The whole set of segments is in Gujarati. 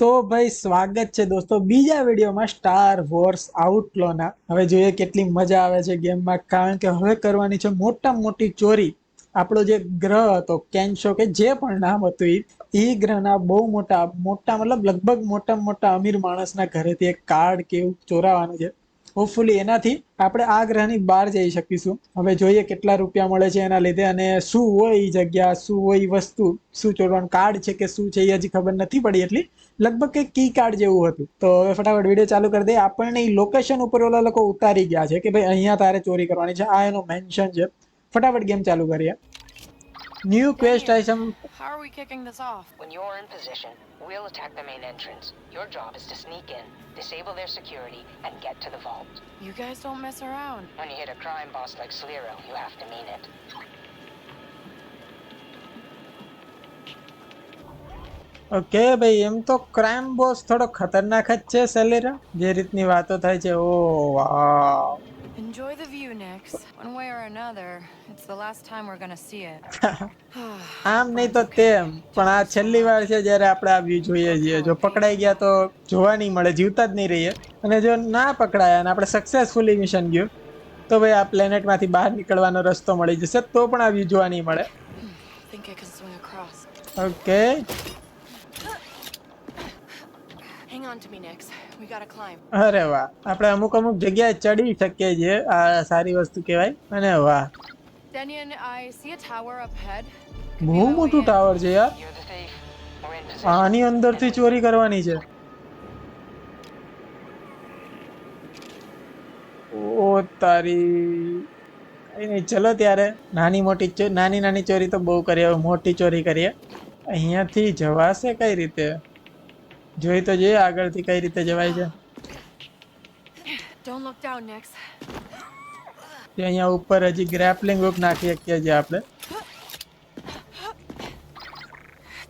તો ભાઈ સ્વાગત છે દોસ્તો. બીજા વિડીયોમાં સ્ટાર વોર્સ આઉટલોના હવે જોઈએ કેટલી મજા આવે છે ગેમમાં. કારણ કે હવે કરવાની છે મોટામાં મોટી ચોરી. આપણો જે ગ્રહ હતો કેન્શો કે જે પણ નામ હતું એ એ ગ્રહના બહુ મોટા મોટા મતલબ લગભગ મોટા મોટા અમીર માણસના ઘરેથી એક કાર્ડ કે એવું ચોરાવાનું છે. હોપફુલી એનાથી આપણે આ ગ્રહની બહાર જઈ શકીશું. હવે જોઈએ કેટલા રૂપિયા મળે છે એના લીધે અને શું હોય એ જગ્યા શું હોય એ વસ્તુ શું ચોરવાનું કાર્ડ છે કે શું છે એ હજી ખબર નથી પડી એટલી. લગભગ કંઈક કી કાર્ડ જેવું હતું. તો હવે ફટાફટ વીડિયો ચાલુ કરી દે આપણને એ લોકેશન ઉપર ઓલા લોકો ઉતારી ગયા છે કે ભાઈ અહીંયા તારે ચોરી કરવાની છે. આ એનો મેન્શન છે. ફટાફટ ગેમ ચાલુ કરીએ. New quest item How are we kicking this off? When you're in position, we'll attack the main entrance. Your job is to sneak in, disable their security, and get to the vault. You guys don't mess around. When you hit a crime boss like Sliro, you have to mean it. Okay ભાઈ એમ તો ક્રાઇમ બોસ થોડો ખતરનાક જ છે સેલેરા જે રીતની વાતો થાય છે ઓ વાવ the. One way or another, it's the last time we're gonna see it. આમ નહીં તો તેમ પણ આ છેલ્લી વાર છે જ્યારે આપણે આ વ્યૂ જોઈએ છીએ જો પકડાઈ ગયા તો જોવા નહીં મળે જીવતા જ નહીં રહીએ અને જો ના પકડાયા અને આપણે સક્સેસફુલી મિશન ગયું તો ભાઈ આ પ્લેનેટમાંથી બહાર નીકળવાનો રસ્તો મળી જશે તો પણ આ વ્યૂ જોવા નહીં મળે. Okay Hang on to me, Nix. We gotta climb. અરે વાહ. આપણે અમુક અમુક જગ્યાએ ચડી શકીએ છીએ આ સારી વસ્તુ કહેવાય. અને વાહ. Denian, I see a tower up ahead. બહુ મોટું ટાવર છે યાર. આની અંદરથી ચોરી કરવાની છે. ઓ તારી. કઈ નહીં ચલો ત્યારે. નાની મોટી નાની નાની ચોરી તો બહુ કરીએ હવે મોટી ચોરી કરીએ. અહીંયાથી જવાશે કઈ રીતે? જોઈ તો જોઈએ આગળથી કઈ રીતે જવાય છે Don't look down, Nix. તે અહીંયા ઉપર હજી ગ્રેપલિંગ હુક નાખી શકીએ છીએ આપણે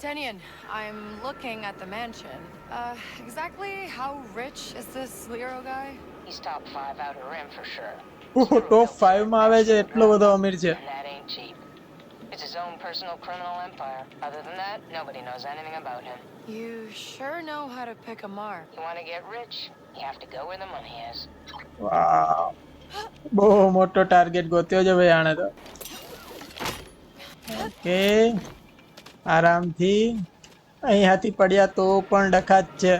Tenian, I'm looking at the mansion. Uh, exactly how rich is this Lero guy? He's top five outer rim for sure. ટોપમાં આવે છે એટલો બધો અમીર છે And that ain't cheap. It's his own personal criminal empire. Other than that, nobody knows anything about him. You sure know how to pick a mark. You want to get rich? You have to go where the money is. Wow. બહુ મોટો ટાર્ગેટ ગોત્યો છે ભાઈ આણે તો ઓકે આરામથી અહીંયાથી પડ્યા તો પણ ડખાત છે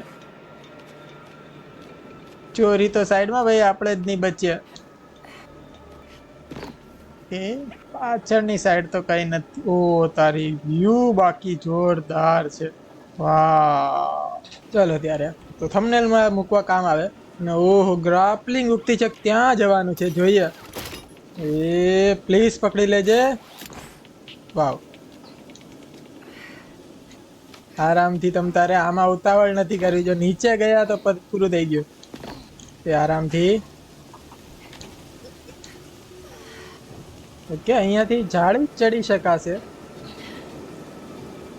ચોરી તો સાઈડમાં ભાઈ આપણે જ નહીં બચ્યા ઓકે પાછળની સાઈડ તો કઈ નથી. ઓ, તારી વ્યૂ બાકી જોરદાર છે. વાહ. ચલો ત્યારે. તો થંબનેલમાં મૂકવા કામ આવે. અને ઓહો ગ્રાપલિંગ ઉગતી છે. ત્યાં જવાનું છે? જોઈએ. એ પ્લીઝ પકડી લેજે. વાવ. આરામથી તમ તારે આમાં ઉતાવળ નથી કરવી. જો નીચે ગયા તો પૂરું થઈ ગયું. એ આરામથી ઓકે અહીંયાથી ઝાડ ચડી શકાશે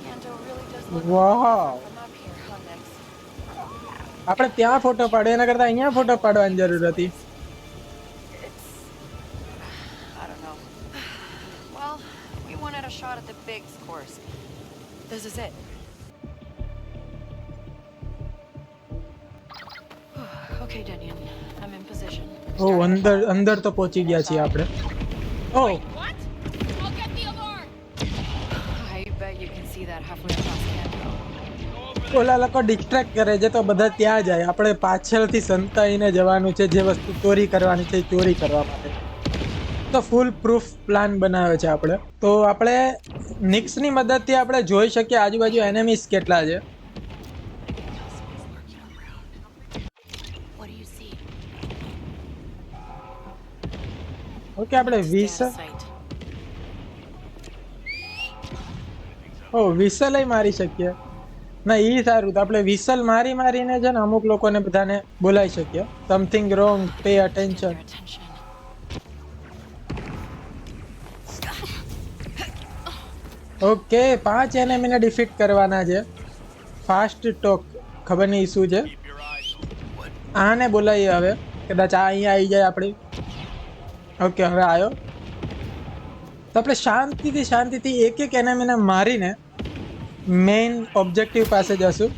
Kanto really does look વાહ from up here, huh, Nix? આપણે ત્યાં ફોટો પાડ્યો એના કરતા અહીંયા ફોટો પાડવાની જરૂર હતી It's. I don't know. Well, we wanted a shot at the bigs course. This is it. okay, Denian. I'm in position. ઓ અંદર અંદર તો પહોંચી ગયા છીએ આપણે ઓ What? I'll get the alarm! I bet you can see that halfway across Kanto. ઓલા લોકો ડિસ્ટ્રેક્ટ કરે છે તો બધા ત્યાં જાય આપણે પાછળથી સંતાઈને જવાનું છે જે વસ્તુ ચોરી કરવાની છે એ ચોરી કરવા માટે તો ફૂલ પ્રૂફ પ્લાન બનાવ્યો છે આપણે તો આપણે નિક્સની મદદથી આપણે જોઈ શકીએ આજુબાજુ એનેમીસ કેટલા છે ઓકે આપણે વીસ. ઓ વિસલ મારી શકીએ. ના એ સારું તો આપણે વિસલ મારી મારીને છે ને અમુક લોકોને બધાને બોલાવી શકીએ. Something wrong pay attention okay પાંચ એનેમીને ડિફીટ કરવાના છે. ફાસ્ટ ટોક ખબર નહીં શું છે. આને બોલાવીએ હવે. કદાચ આ અહીંયા આવી જાય આપણી. ઓકે, હવે આવ્યો તો આપણે શાંતિથી શાંતિથી એક એક એનેમીને મારીને મેઇન ઓબ્જેક્ટિવ પાસે જશું.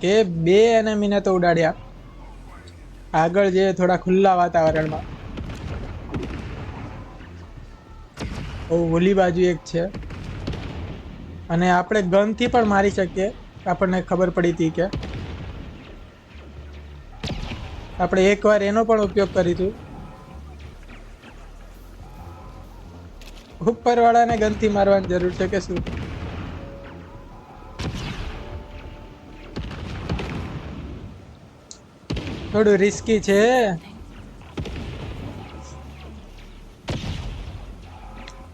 કે બે એનેમીને તો ઉડાડ્યા. આગળ જે થોડા ખુલ્લા વાતાવરણમાં. ઓલી બાજુ એક છે. અને આપણે ગનથી પણ મારી શકીએ. આપણને ખબર પડી હતી કે આપણે એકવાર એનો પણ ઉપયોગ કરીશું. ઉપરવાળાને ગનથી મારવાની જરૂર છે કે શું? થોડું રિસ્કી છે.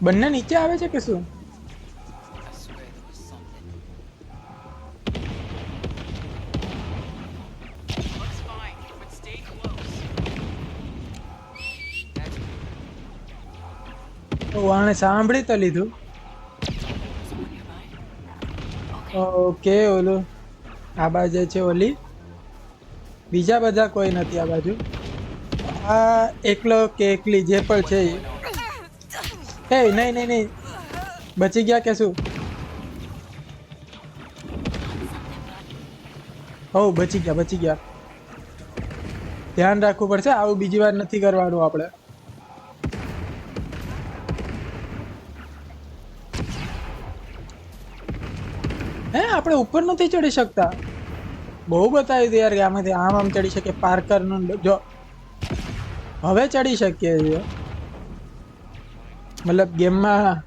બંને નીચે આવે છે કે શું? આણે સાંભળી તો લીધું. ઓકે, ઓલું. આ બાજુ છે ઓલી. બીજા બધા કોઈ નથી આ બાજુ. આ એકલો કે એકલી જે પણ છે એ, નહીં નહીં નહીં. બચી ગયા કે શું? હો, બચી ગયા બચી ગયા. ધ્યાન રાખવું પડશે, આવું બીજી વાર નથી કરવાનું આપણે. હે આપણે ઉપર નથી ચડી શકતા. બહુ બતાવ્યું હતું યાર કે આમાંથી આમ આમ ચડી શકીએ પાર્કરનું જો હવે ચડી શકીએ છીએ. મતલબ ગેમમાં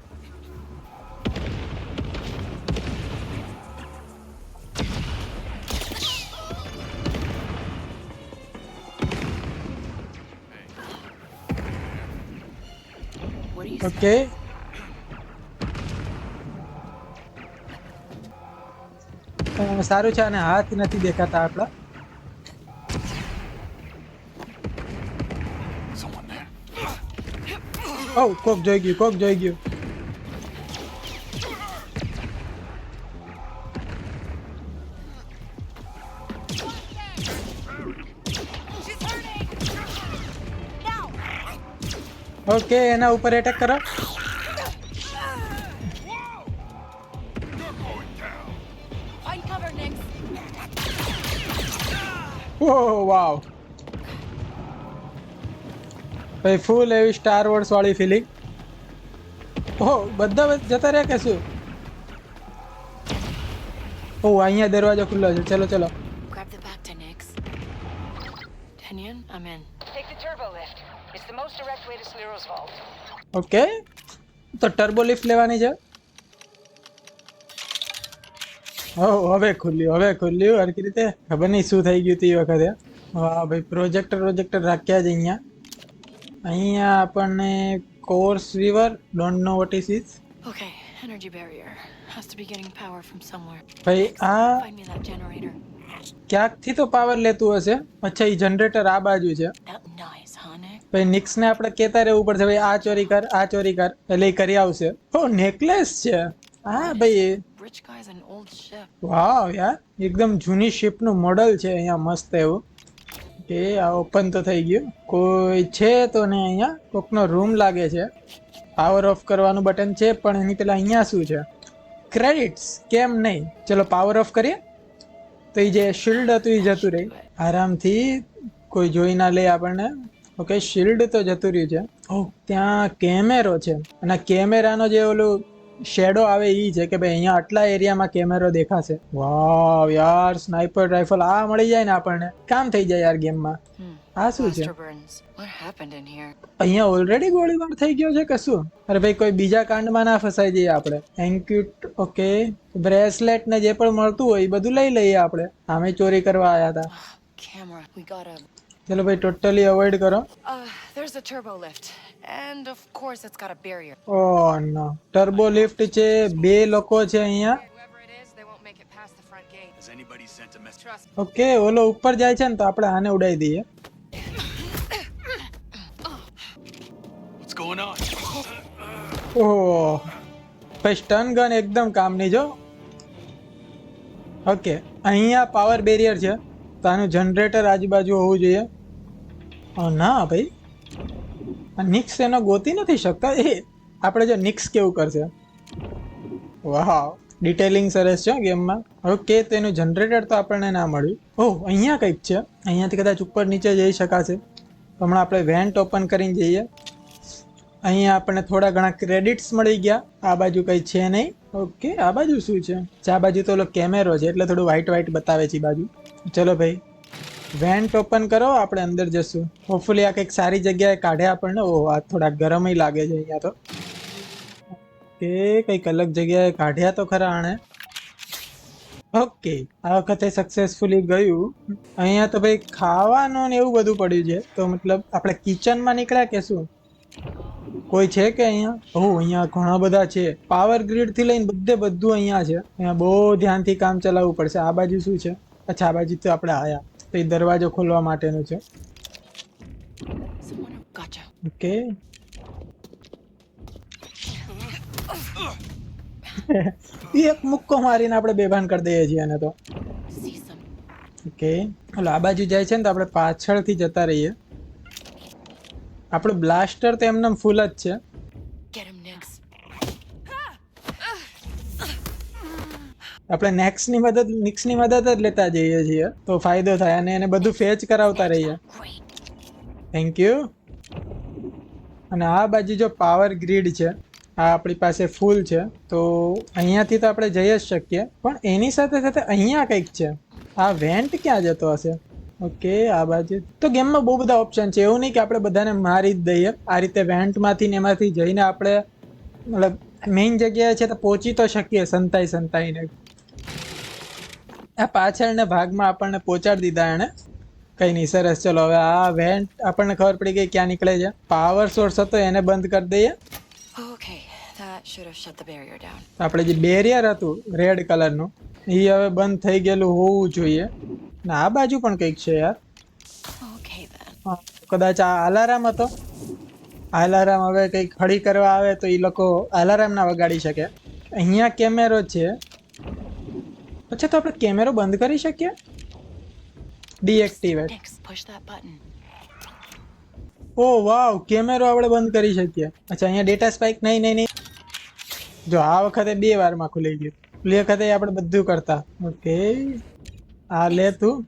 ઓકે સારું છે અને હાથ નથી દેખાતા આપણા. ઓ કોક જોઈ ગયું કોક જોઈ ગયું. ઓકે એના ઉપર એટેક કરો. ઓહ વાવ ભાઈ ફૂલ એવી સ્ટાર વોર્સ વાળી ફિલિંગ ઓહ બધા જતા રહ્યા કે શું ઓહ અહીંયા દરવાજો ખુલ્લો છે ચલો ચલો Grab the back to Nix. Tenyon, I'm in. Take the turbo lift. It's the most direct way to Sliro's vault. Okay તો ટર્બો લિફ્ટ લેવાની છે હવે ખુલ્યું હવે ખુલ્યું. હરકી રીતે ખબર નહીં શું થઈ ગયું હતું એ વખતે. વાહ ભાઈ પ્રોજેક્ટર પ્રોજેક્ટર રાખ્યા છે અહીંયા. અહીંયા આપણને course river don't know what is is okay energy barrier has to be getting power from somewhere ભાઈ આ. ક્યાંકથી તો પાવર લેતું હશે? અચ્છા એ જનરેટર આ બાજુ છે. ભાઈ નિક્સને આપણે કહેતા રહેવું પડશે ભાઈ આ ચોરી કર આ ચોરી કર. એટલે એ કરી આવશે. ઓ નેકલેસ છે. હા ભાઈ Rich guy's an old ship. વાવ યાર, એકદમ જૂની શિપનું મોડલ છે અહીંયા મસ્ત એવું. કે આ ઓપન તો થઈ ગયું. કોઈ છે તો ને અહીંયા, કોકનો રૂમ લાગે છે. પાવર ઓફ કરવાનું બટન છે, પણ એની પેલા અહીંયા શું છે? ક્રેડિટ્સ કેમ નહીં? ચલો પાવર ઓફ કરીએ. તો એ જે શિલ્ડ હતું એ જતું રહી. આરામથી કોઈ જોઈ ના લે આપણને. ઓકે શિલ્ડ તો જતું રહ્યું છે. ઓ ત્યાં કેમેરો છે. અને કેમેરાનો જે ઓલું શેડો આવે એ છે કે ભાઈ અહીંયા આટલા એરિયામાં કેમેરો દેખાશે. વાવ યાર સ્નાઇપર રાઇફલ આ મળી જાય ને આપણને. કામ થઈ જાય યાર ગેમમાં. આ શું છે? અહીંયા ઓલરેડી ગોળીબાર થઈ ગયો છે કે શું? અરે ભાઈ કોઈ બીજા કાંડમાં ના ફસાઈ જઈએ આપણે. એન્ક્યુટ ઓકે બ્રેસલેટ ને જે પણ મળતું હોય એ બધું લઈ લઈએ આપણે. આમે ચોરી કરવા આવ્યા હતા. ચલો ભાઈ ટોટલી અવોઇડ કરો Uh, there's the turbo lift. And of course, it's got a barrier. Oh no turbo lift છે બે લોકો છે અહીંયા ઓકે ઓલો ઉપર જાય છે ને તો આપણે આને ઉડાઈ દઈએ? ઓહ ભાઈ સ્ટન ગન એકદમ કામની જો ઓકે અહીંયા પાવર બેરિયર છે તો આનું જનરેટર આજુબાજુ હોવું જોઈએ ના ભાઈ. નિક્સ એનો ગોતી નથી શકતા? એ આપણે જો નિક્સ કેવું કરશે? વાહ ડિટેલિંગ સરસ છે ગેમમાં. ઓકે તેનું જનરેટર તો આપણને ના મળ્યું. ઓહ, અહીંયા કંઈક છે. અહીંયાથી કદાચ ઉપર નીચે જઈ શકાશે. હમણાં આપણે વેન્ટ ઓપન કરીને જઈએ. અહીંયા આપણને થોડા ઘણા ક્રેડિટ્સ મળી ગયા. આ બાજુ કંઈ છે નહીં. ઓકે, આ બાજુ શું છે? આ બાજુ તો ઓલો કેમેરો છે, એટલે થોડું વ્હાઈટ વ્હાઈટ બતાવે છે બાજુ. ચલો ભાઈ વેન્ટ ઓપન કરો, આપણે અંદર જશું. હોપફુલી આ કંઈક સારી જગ્યાએ કાઢે આપણને. ઓહ, આ થોડા ગરમય લાગે છે અહીંયા તો. કે કંઈક અલગ જગ્યાએ કાઢ્યા તો ખરા આણે. ઓકે આ વખતે સક્સેસફુલી ગયું. અહીંયા તો ભાઈ ખાવાનું ને એવું બધું પડ્યું છે. તો મતલબ આપણે કિચનમાં નીકળ્યા કે શું? કોઈ છે કે અહીંયા? ઓ અહીંયા ઘણા બધા છે. પાવર ગ્રીડથી લઈને બધે બધું અહીંયા છે. અહીંયા બહુ ધ્યાનથી કામ ચલાવવું પડશે. આ બાજુ શું છે? અચ્છા, આ બાજુ તો આપણે આયા. તો એ દરવાજો ખોલવા માટેનું છે. ઓકે. એક મુક્કો મારીને આપણે બેભાન કરી દઈએ છીએ એને તો. ઓકે. ઓલો આ બાજુ જાય છે ને તો આપણે પાછળથી જતા રહીએ. આપણું બ્લાસ્ટર તો એમને ફૂલ જ છે Get him, Nix. આપણે નેક્સની મદદ નિક્સની મદદ જ લેતા જઈએ છીએ. તો ફાયદો થાય અને એને બધું ફેચ કરાવતા રહીએ. થેન્ક યુ અને આ બાજુ જો પાવર ગ્રીડ છે, આ આપણી પાસે ફૂલ છે, તો અહીંયાથી તો આપણે જઈ જ શકીએ. પણ એની સાથે સાથે અહીંયા કંઈક છે. આ વેન્ટ ક્યાં જતો હશે? ઓકે આ બાજુ. તો ગેમમાં બહુ બધા ઓપ્શન છે. એવું નહીં કે આપણે બધાને મારી જ દઈએ. આ રીતે વેન્ટમાંથી ને એમાંથી જઈને આપણે, મતલબ મેઇન જગ્યાએ છે તો પહોંચી તો શકીએ સંતાઈ સંતાઈને. આ પાછળના ભાગમાં આપણને પહોંચાડી દીધા એણે. કઈ નહીં સરસ. ચલો હવે આ વેન્ટ આપણને ખબર પડી ગઈ ક્યાં નીકળે છે. પાવર સોર્સ હતો એને બંધ કરી દઈએ. આપણે જે બેરિયર હતું રેડ કલરનું એ હવે બંધ થઈ ગયેલું હોવું જોઈએ. ને આ બાજુ પણ કંઈક છે યાર. કદાચ આ અલારામ હતો. અલારામ હવે કંઈક ખડી કરવા આવે તો એ લોકો અલારામ ના વગાડી શકે. અહીંયા કેમેરો છે. અચ્છા તો આપણે કેમેરો બંધ કરી શકીએ? ડીએક્ટિવેટ. ઓ વાવ કેમેરો આપણે બંધ કરી શકીએ. અચ્છા અહીંયા ડેટા સ્પાઇક નહીં નહીં નહીં. જો આ વખતે બે વારમાં ખુલી ગયું. પેલી વખતે આપણે બધું કરતા. ઓકે. આ લે તું.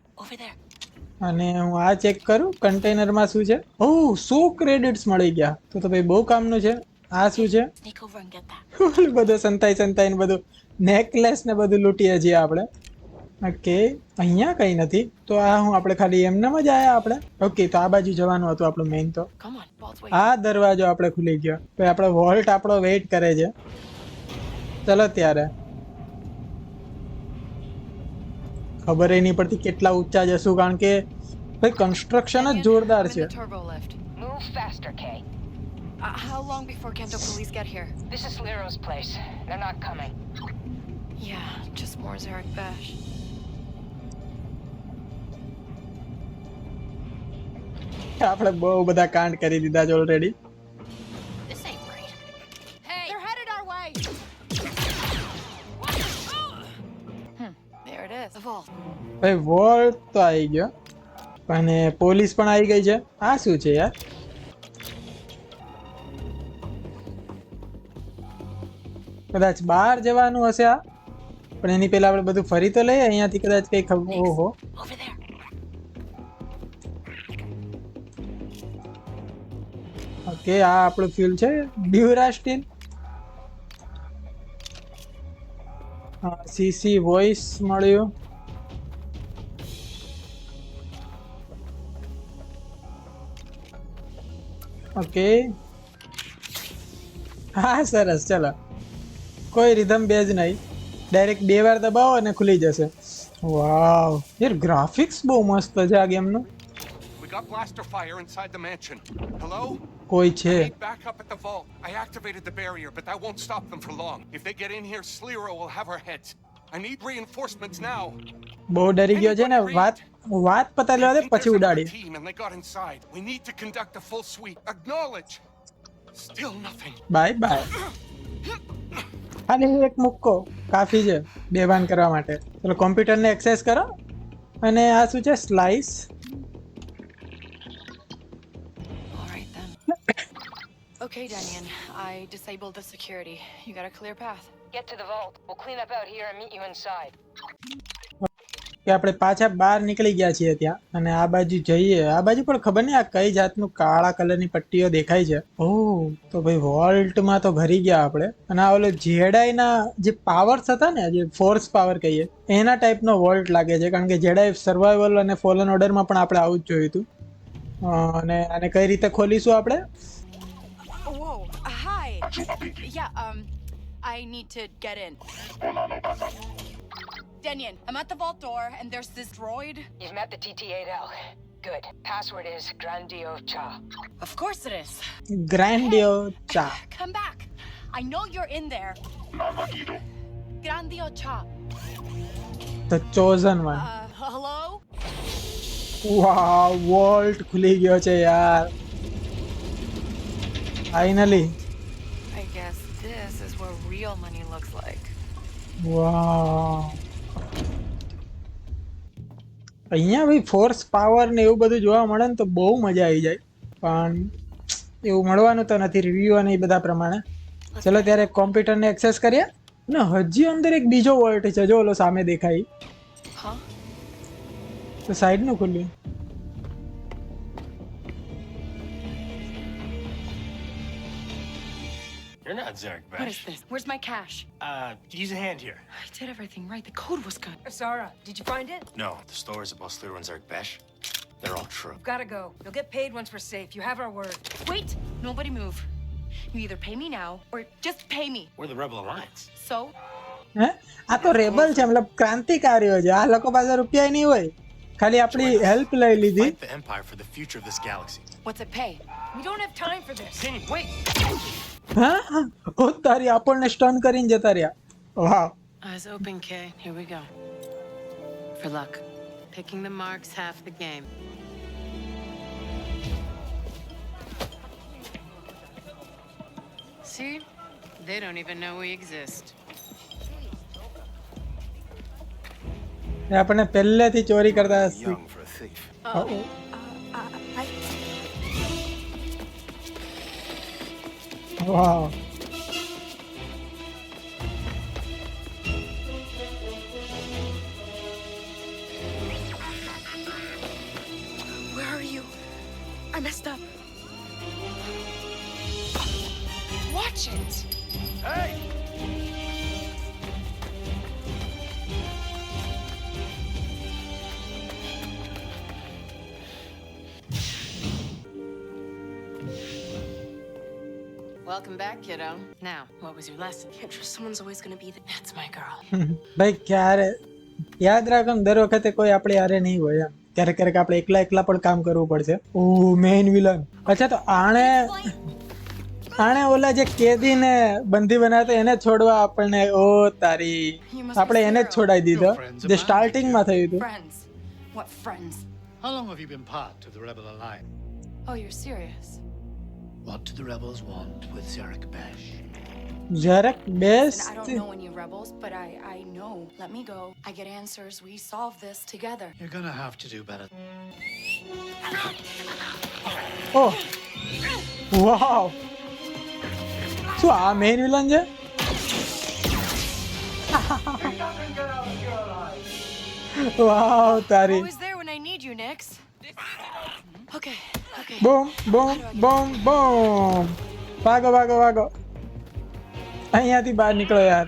અને હું આ ચેક કરું. કન્ટેનરમાં શું છે? ઓહ સો ક્રેડિટ્સ મળી ગયા. તો તો ભાઈ બહુ કામનું છે. આ શું છે? બધું સંતાઈ સંતાઈને બધું. નેકલેસ ને બધું લૂંટીએ છીએ આપણે ઓકે અહીંયા કંઈ નથી તો આ હું આપણે ખાલી એમનેમ જ આયા આપણે ઓકે તો આ બાજુ જવાનું હતું આપણું મેઇન તો. આ દરવાજો આપણે ખુલી ગયો તો આપણો વોલ્ટ આપણો વેઇટ કરે છે ચલો ત્યારે ખબર નહીં પડતી કેટલા ઊંચા જશું કારણ કે ભાઈ કન્સ્ટ્રક્શન જ જોરદાર છે. Uh, how long before Kento police get here? This is Liro's place. They're not coming. Yeah, just more Zarek Bash. આપણે બહુ બધા કાંડ કરી દીધા છે already This ain't right. Hey! They're headed our way! hmm, there it is. The vault. ભાઈ વોલ્ટ તો આવી ગયો અને પોલીસ પણ આવી ગઈ છે આ શું છે યાર કદાચ બહાર જવાનું હશે આ પણ એની પહેલા આપણે બધું ફરી તો લઈએ અહીંયાથી કદાચ કઈ ખબર ઓહો. ઓકે આ આપણું ફ્યુલ છે. ડ્યુરા સ્ટીલ સીસી વોઇસ મળ્યું. ઓકે. હા સરસ ચલો. કોઈ રિધમ બેઝ નહીં. ડાયરેક્ટ બે વાર દબાવો અને ખુલી જશે વાવ યાર ગ્રાફિક્સ બહુ મસ્ત છે આ ગેમનું We got blaster fire inside the mansion. Hello? કોઈ છે Need backup at the vault. I activated the barrier, but that won't stop them for long. If they get in here, Slero will have our heads. I need reinforcements now. બહુ ડરી ગયો છે ને વાત વાત પતાવી લેવા દે Think પછી there's another ઉડાડી team and they got inside. We need to conduct a full sweep. Acknowledge. Still nothing. Bye bye ખાલી એક મૂકો કાફી છે બેભાન કરવા માટે ચલો કોમ્પ્યુટરને એક્સેસ કરો અને આ શું છે slice okay, Danian, I disabled the security. You got a clear path. Get to the vault. We'll clean up out here and meet you inside. કે આપણે પાછા બહાર નીકળી ગયા છીએ ત્યાં. અને આ બાજુ જઈએ. આ બાજુ પણ ખબર નહીં આ કઈ જાતનું કાળા કલરની પટ્ટીઓ દેખાય છે? ઓહ તો ભાઈ વોલ્ટમાં તો ઘરી ગયા આપણે. અને આ ઓલો જેડાઈના જે પાવર્સ હતા ને જે ફોર્સ પાવર કહીએ એના ટાઈપનો વોલ્ટ લાગે છે. કારણ કે જેડાઈ સર્વાઈવલ અને ફોલન ઓર્ડરમાં પણ આપણે આવું જ જોયું હતું. અને આને કઈ રીતે ખોલીશું આપણે? Hi. Yeah, um, I need to get in. Denyon, I'm at the vault door, and there's this droid. You've met the TT-8L. Good. Password is Grandio Cha. Of course it is. Grandio Cha. Hey, come back. I know you're in there. Navagiro. Grandio Cha. The chosen one. Uh, hello? Wow, vault khuli gyo che yaar. Finally. I guess this is what real money looks like. Wow. અહીંયા ભાઈ ફોર્સ પાવર ને એવું બધું જોવા મળે ને તો બહુ મજા આવી જાય. પણ એવું મળવાનું તો નથી રિવ્યુ અને એ બધા પ્રમાણે. ચલો ત્યારે કોમ્પ્યુટરને એક્સેસ કરીએ. ને હજી અંદર એક બીજો વોલ્ટ છે જો ઓલો સામે દેખાય? તો સાઈડનું ખુલ્યું You're not Zarek What is Bash. this? Where's my cash? Uh, use a hand here. I did everything right. The code was good. Zara, did you find it? No, the stories about Slither and Zarek Bash, they're all true. Gotta go. You'll get paid once we're safe. You have our word. Wait! Nobody move. You either pay me now or just pay me. We're the Rebel Alliance. So, હે આ તો રેબલ છે મતલબ ક્રાંતિકારીઓ છે આ લોકો પાસે રૂપિયા નહીં હોય ખાલી આપણી હેલ્પ લઈ લીધી Fight the Empire for the future of this galaxy. what's it pay? We don't have time for this. Kenny, wait! હા ઓ તારી આપણને સ્ટન કરીને જતા રહ્યા વાહ Eyes open, Kay. Here we go. For luck. Picking the marks half the game. See? They don't even know we exist. એ આપણને પહેલેથી ચોરી કરતા શીખ- Young for a thief. અ, ઓ. વાહ Where are you? I messed up. Watch it! Hey! Welcome back, kiddo. Now, what was your lesson? Can't trust someone's always gonna be there. That's my girl. ભાઈ ક્યારે યાદ રાખો ને દર વખતે કોઈ આપણે યારે નહીં હોય એમ ક્યારેક ક્યારેક આપણે એકલા એકલા પણ કામ કરવું પડશે ઓ મેઇન વિલન અચ્છા તો આણે આણે ઓલા જે કેદીને બંધી બનાવતા એને છોડવા આપણને ઓ તારી You must be આપણે એને જ Zero. છોડાઈ દીધો friends જે of સ્ટાર્ટિંગમાં થયું હતું Friends. What friends? How long have you been part of the Rebel Alliance? Oh, you're serious? What do the rebels want with Zarek Besh? Zarek Besh? I don't know any rebels, but I, I know. Let me go. I get answers. We solve this together. You're gonna have to do better. Oh. Wow. So our main villain je? wow, Tari. Okay. બૂમ બૂમ બૂમ બૂમ ભાગો ભાગો ભાગો અહીંયાથી બહાર નીકળો યાર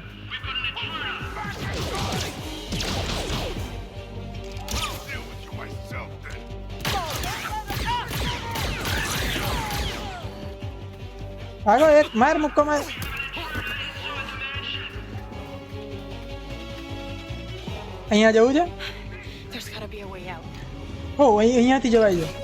Deal with you myself then. ભાગો એક માર મુક્કો માર અહીંયા જવું છે There's gotta be a way out. હો અહીં અહીંયાથી જવાય છે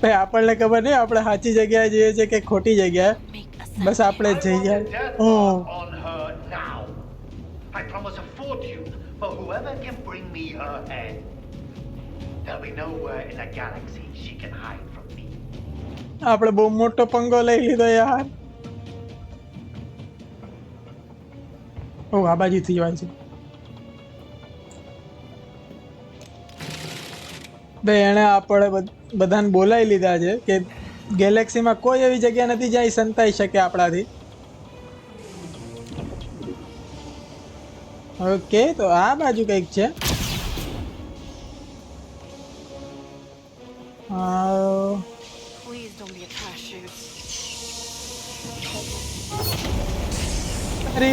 ભાઈ આપણને ખબર નહીં આપણે સાચી જગ્યાએ જઈએ છીએ કે ખોટી જગ્યાએ બસ આપણે જઈએ ઓ on her now. I promise a fortune for whoever can bring me her head. There'll be nowhere in the galaxy she can hide from me. આપણે બહુ મોટો પંગો લઈ લીધો યાર ઓ આ બાજુથી જવાય છે બે એણે આપણે બધાને બોલાવી લીધા છે કે ગેલેક્સીમાં કોઈ એવી જગ્યા નથી જ્યાં સંતાઈ શકે આપણાથી. ઓકે તો આ બાજુ કંઈક છે. અરે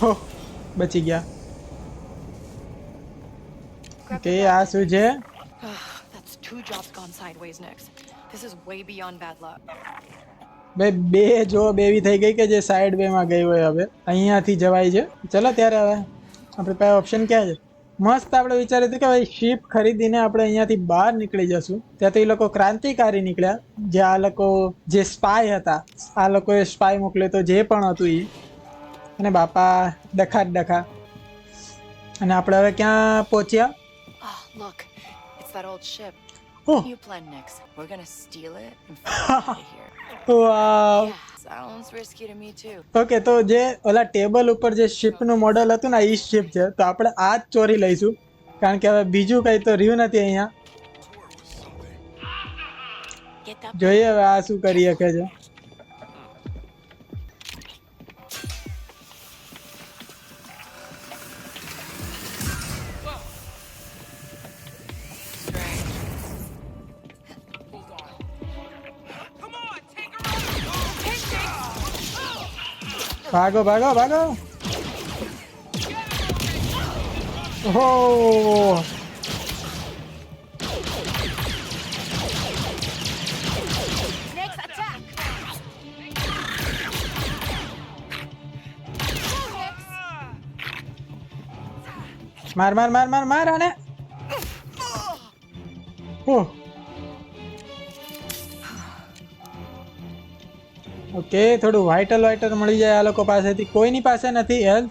હો. બચી ગયા. ઓકે આ શું છે. ભાઈ બે જોબ એવી થઈ ગઈ કે જે સાઈડ બે માં ગઈ હોય હવે. અહીંયાથી જવાય છે. ચલો ત્યારે હવે. આપણે પાસે ઓપ્શન ક્યાં છે? મસ્ત આપણે વિચાર્યું હતું કે ભાઈ શિપ ખરીદીને આપણે અહીંયાથી બહાર નીકળી જશું. ત્યાં તો એ લોકો ક્રાંતિકારી નીકળ્યા. જે આ લોકો જે સ્પાય હતા આ લોકોએ સ્પાય મોકલ્યો તો જે પણ હતું એ અને બાપા ડખા જ ડખા અને આપણે હવે ક્યાં પહોંચ્યા Oh, look. It's that old ship. Oh. New plan next. We're gonna steal it and fly out of here. Wow Yeah, sounds risky to me too. Okay તો જે ઓલા ટેબલ ઉપર જે શિપનું મોડલ હતું ને એ શિપ છે તો આપણે આ જ ચોરી લઈશું કારણ કે હવે બીજું કંઈ તો રહ્યું નથી અહીંયા Get that જોઈએ હવે આ શું કરી શકે છે ભાગો ભાગો ભાગો ઓહો Next attack! માર માર માર માર માર આને ઓકે થોડું વાઇટલ વાઇટલ મળી જાય આ લોકો પાસેથી. કોઈની પાસે નથી હેલ્થ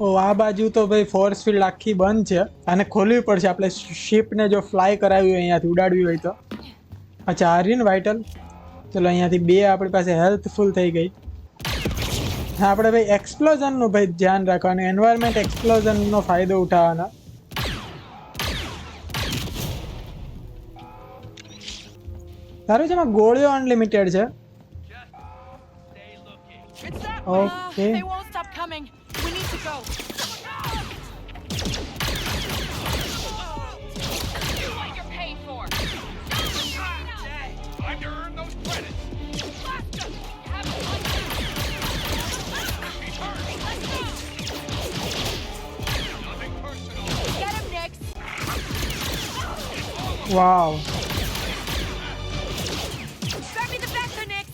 ઓ, આ બાજુ તો ભાઈ ફોર્સ ફિલ્ડ આખી બંધ છે. આને ખોલવી પડશે. આપણે શિપને જો ફ્લાય કરાવી હોય અહીંયાથી, ઉડાડવી હોય તો. અચ્છા આ વાઇટલ ચલો, અહીંયાથી બે આપણી પાસે હેલ્થફુલ થઈ ગઈ. હા, આપણે ભાઈ એક્સપ્લોઝનનું ભાઈ ધ્યાન રાખવાનું એન્વાયરમેન્ટ એક્સપ્લોઝનનો ફાયદો ઉઠાવવાનો. તારું એમાં ગોળીઓ અનલિમિટેડ છે. Okay. they won't stop coming. We need to go. what you're paid for. Time to earn those credits. Nothing personal. Get him, Nix. Wow Grab me the vector, Nix.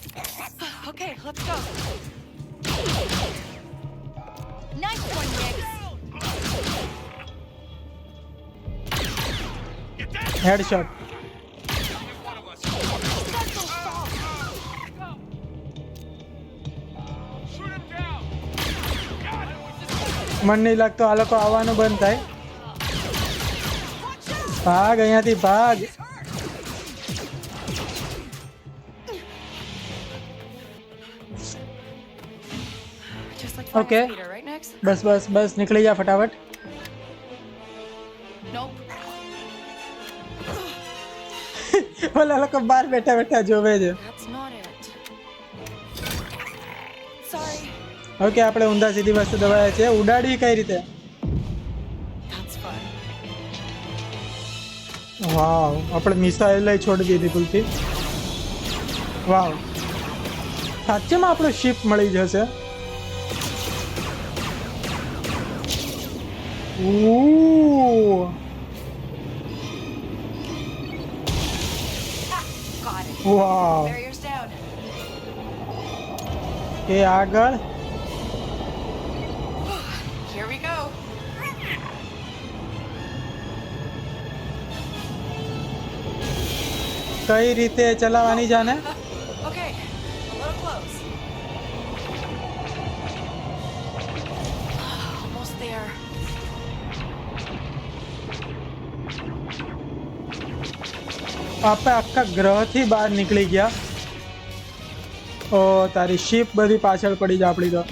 okay, let's go. Headshot મન નહીં લાગતું આ લોકો આવવાનું બંધ થાય ભાગ અહીંયાથી ભાગ Nix? બસ બસ બસ નીકળી જા ફટાફટ. ઓલા લોકો બહાર બેઠા બેઠા જોવે છે. ઓકે આપણે ઊંધા સીધી વસ્તુ દબાવે છે. ઉડાડવી કઈ રીતે? વાવ આપણે મિસાઇલ છોડી દીધી ભૂલથી. વાવ સાચેમાં આપણો શિપ મળી જશે? Ooh. Wow. એ આગળ Here we go. કઈ રીતે ચલાવવાની જાને આપણે આખા ગ્રહથી બહાર નીકળી ગયા. ઓ તારી શિપ બધી પાછળ પડી જાય આપણી તો.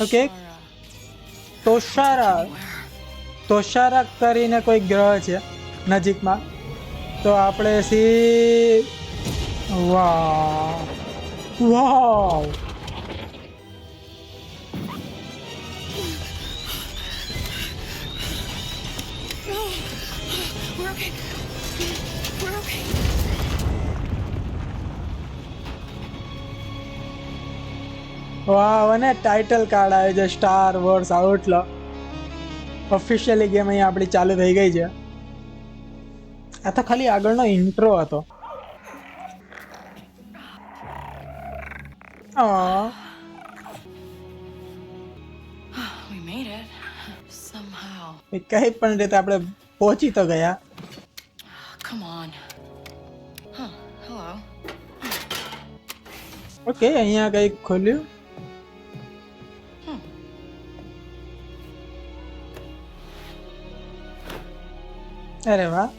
ઓકે. હર. તોશારા તોશારા કરીને કોઈ ગ્રહ છે નજીકમાં. તો આપણે સી વાવ વાવ. વાવ અને ટાઇટલ કાર્ડ આવે છે Star Wars Outlaws officially game અહીંયા આપણી ચાલુ થઈ ગઈ છે. આ તો ખાલી આગળનો ઇન્ટ્રો હતો. આ We made it. Somehow. કઈ પણ રીતે આપણે પહોંચી તો ગયા Come on. Huh. Hello. Okay અહીંયા કંઈક ખોલ્યું અરે વાહ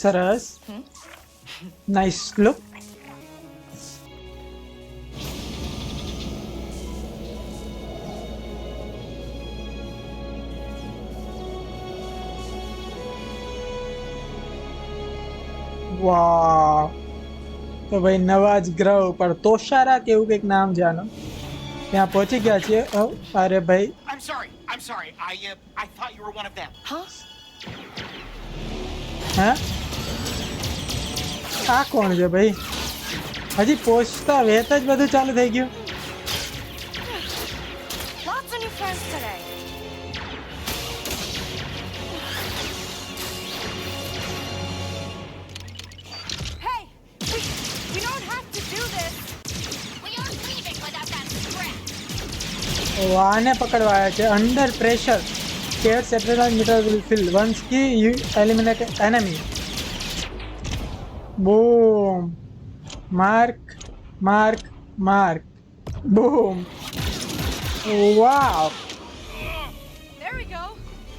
સરસ નાઇસ લુક તો ભાઈ નવા જ ગ્રહ ઉપર તોશારા કે એવું કંઈક નામ છે આનું ત્યાં પહોંચી ગયા છીએ ઓ, અરે ભાઈ I'm sorry. I'm sorry. I uh, I thought you were one of them. Huh? હે આ કોણ છે ભાઈ હજી પહોંચતા વેત જ બધું ચાલુ થઈ ગયું Lots of new friends today. આને પકડવા આવ્યા છે under pressure care settle meter will fill once key you eliminate enemy boom mark mark mark boom wow There we go!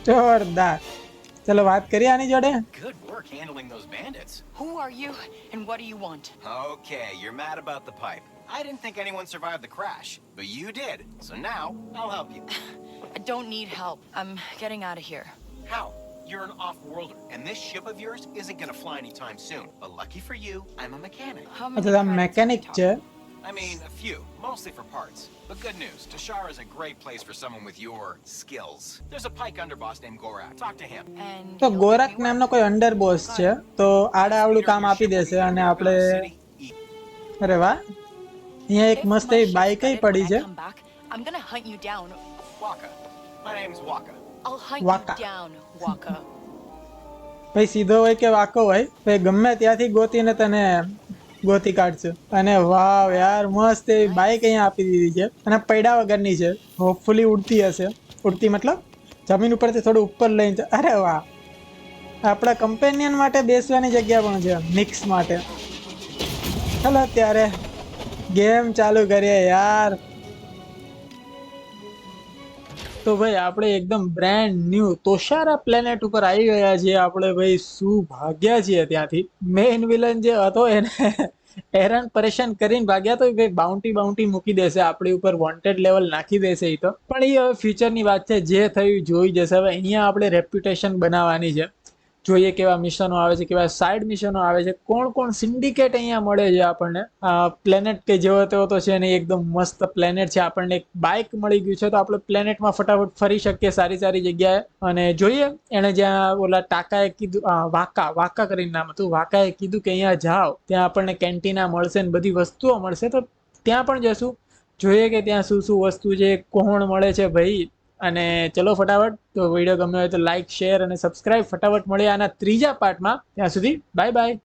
જોરદાર ચલો વાત કરીએ આની જોડે Good work handling those bandits. Who are you and what do you want? Okay, you're mad about the pipe. I didn't think anyone survived the crash, but you did. So now I'll help you. I don't need help. I'm getting out of here. How? You're an off-worlder, and this ship of yours isn't gonna fly anytime soon. But lucky for you, I'm a mechanic. How many અચ્છા credits મેકેનિક are we છે I mean, a few, mostly for parts. But good news, Tashara is a great place for someone with your skills. There's a pike underboss named Gorak. Talk to him. talking? And તો he'll ગોરખ give me નામનો work. કોઈ અંડર બોસ છે તો આડા આવડું Leader of કામ your આપી ship will દેશે be અને here to આપણે Gotham City. E- અરે વાહ અહીંયા એક મસ્ત એવી બાઈક પડી છે I'm gonna hunt you down. Waka. My name's Waka. I'll hunt Waka. you down, Waka. ભાઈ સીધો હોય કે વાંકો હોય ભાઈ ગમે ત્યાંથી ગોતીને તને ગોતી કાઢશે અને વાવ યાર મસ્ત એવી બાઈક અહીંયા આપી દીધી છે અને પૈડા વગરની છે હોપફુલી ઉડતી હશે ઉડતી મતલબ જમીન ઉપરથી થોડું ઉપર લઈને. અરે વાહ આપણા કમ્પેનિયન માટે બેસવાની જગ્યા પણ છે મિક્સ માટે ચલો ત્યારે ગેમ ચાલુ કરીએ યાર. તો ભાઈ, આપણે એકદમ બ્રેન્ડ ન્યૂ તોશારા પ્લેનેટ ઉપર આવી ગયા છીએ. આપણે ભાઈ શું ભાગ્યા છીએ ત્યાંથી. મેઇન વિલન જે હતો એને હેરાન પરેશાન કરીને ભાગ્યા તો ભાઈ બાઉન્ટી બાઉન્ટી મૂકી દેશે. આપણી ઉપર વોન્ટેડ લેવલ નાખી દેશે એ તો. પણ એ હવે ફ્યુચરની વાત છે. જે થયું જોઈ જશે. હવે અહીંયા આપણે રેપ્યુટેશન બનાવવાની છે. જોઈએ કેવા મિશનો આવે છે, કેવા સાઈડ મિશનો આવે છે, કોણ કોણ સિન્ડિકેટ અહીંયા મળે છે આપણને? પ્લેનેટ કે જેવો તેવો તો છે ને એકદમ મસ્ત પ્લેનેટ છે. આપણને એક બાઇક મળી ગયું છે, તો આપણે પ્લેનેટમાં ફટાફટ ફરી શકીએ સારી સારી જગ્યાએ. અને જોઈએ, એણે જ્યાં ઓલા ટાકાએ કીધું વાકા વાકા કરીને નામ હતું, વાકાએ કીધું કે અહીંયા જાઓ, ત્યાં આપણને કેન્ટીના મળશે ને બધી વસ્તુઓ મળશે, તો ત્યાં પણ જશું. જોઈએ કે ત્યાં શું શું વસ્તુ છે, કોણ મળે છે, ભાઈ? અને ચલો ફટાફટ, તો વીડિયો ગમ્યો હોય તો લાઈક શેર અને સબસ્ક્રાઇબ ફટાફટ મળીએ આના ત્રીજા પાર્ટમાં ત્યાં સુધી બાય બાય